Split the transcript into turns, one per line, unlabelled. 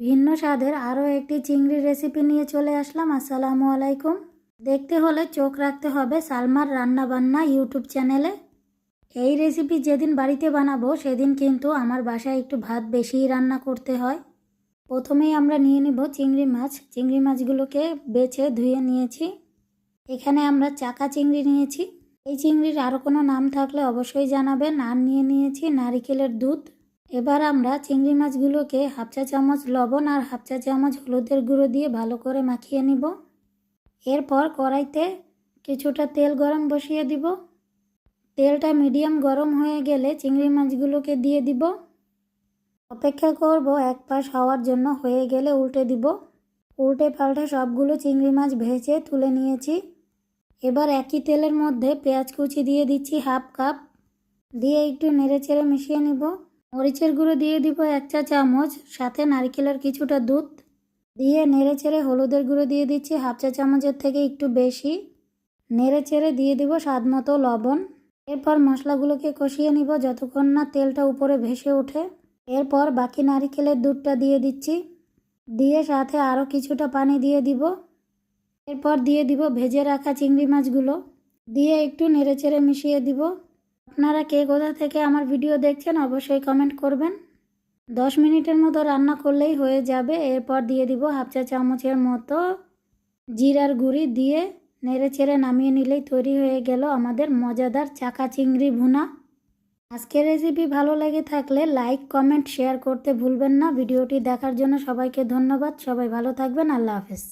ভিন্ন স্বাদের আরও একটি চিংড়ি রেসিপি নিয়ে চলে আসলাম। আসসালামু আলাইকুম। দেখতে হলে চোখ রাখতে হবে সালমার রান্না বান্না ইউটিউব চ্যানেলে। এই রেসিপি যেদিন বাড়িতে বানাবো, সেদিন কিন্তু আমার বাসায় একটু ভাত বেশিই রান্না করতে হয়। প্রথমেই আমরা নিয়ে নিব চিংড়ি মাছ। চিংড়ি মাছগুলোকে বেছে ধুয়ে নিয়েছি। এখানে আমরা চাকা চিংড়ি নিয়েছি। এই চিংড়ির আরও কোনো নাম থাকলে অবশ্যই জানাবেন। আর নিয়ে নিয়েছি নারিকেলের দুধ। এবার আমরা চিংড়ি মাছগুলোকে হাফ চা চামচ লবণ আর হাফ চা চামচ হলুদের গুঁড়ো দিয়ে ভালো করে মাখিয়ে নিব। এরপর কড়াইতে কিছুটা তেল গরম বসিয়ে দিব। তেলটা মিডিয়াম গরম হয়ে গেলে চিংড়ি মাছগুলোকে দিয়ে দিব। অপেক্ষা করব এক পাশ হওয়ার জন্য হয়ে গেলে উল্টে দিব। উল্টে পাল্টে সবগুলো চিংড়ি মাছ ভেজে তুলে নিয়েছি। এবার একই তেলের মধ্যে পেঁয়াজ কুচি দিয়ে দিচ্ছি হাফ কাপ। দিয়ে একটু নেড়ে চেড়ে মিশিয়ে নিব। মরিচের গুঁড়ো দিয়ে দিব এক চা চামচ, সাথে নারকেলের কিছুটা দুধ। দিয়ে নেড়ে চেড়ে হলুদের গুঁড়ো দিয়ে দিচ্ছি হাফ চা চামচের থেকে একটু বেশি। নেড়ে চেড়ে দিয়ে দিব স্বাদ মতো লবণ। এরপর মশলাগুলোকে কষিয়ে নিব যতক্ষণ না তেলটা উপরে ভেসে ওঠে। এরপর বাকি নারিকেলের দুধটা দিয়ে দিচ্ছি। দিয়ে সাথে আরও কিছুটা পানি দিয়ে দিব। এরপর দিয়ে দিব ভেজে রাখা চিংড়ি মাছগুলো। দিয়ে একটু নেড়ে নেড়েচেড়ে মিশিয়ে দিব। আপনারা কে কোথা থেকে আমার ভিডিও দেখছেন অবশ্যই কমেন্ট করবেন। দশ মিনিটের মতো রান্না করলেই হয়ে যাবে। এরপর দিয়ে দিব হাফ চা চামচের মতো জিরার গুঁড়ি দিয়ে নেড়ে চেড়ে নামিয়ে নিলেই তৈরি হয়ে গেল আমাদের মজাদার চাকা চিংড়ি ভুনা। আজকের রেসিপি ভালো লেগে থাকলে লাইক কমেন্ট শেয়ার করতে ভুলবেন না। ভিডিওটি দেখার জন্য সবাইকে ধন্যবাদ। সবাই ভালো থাকবেন। আল্লাহ হাফেজ।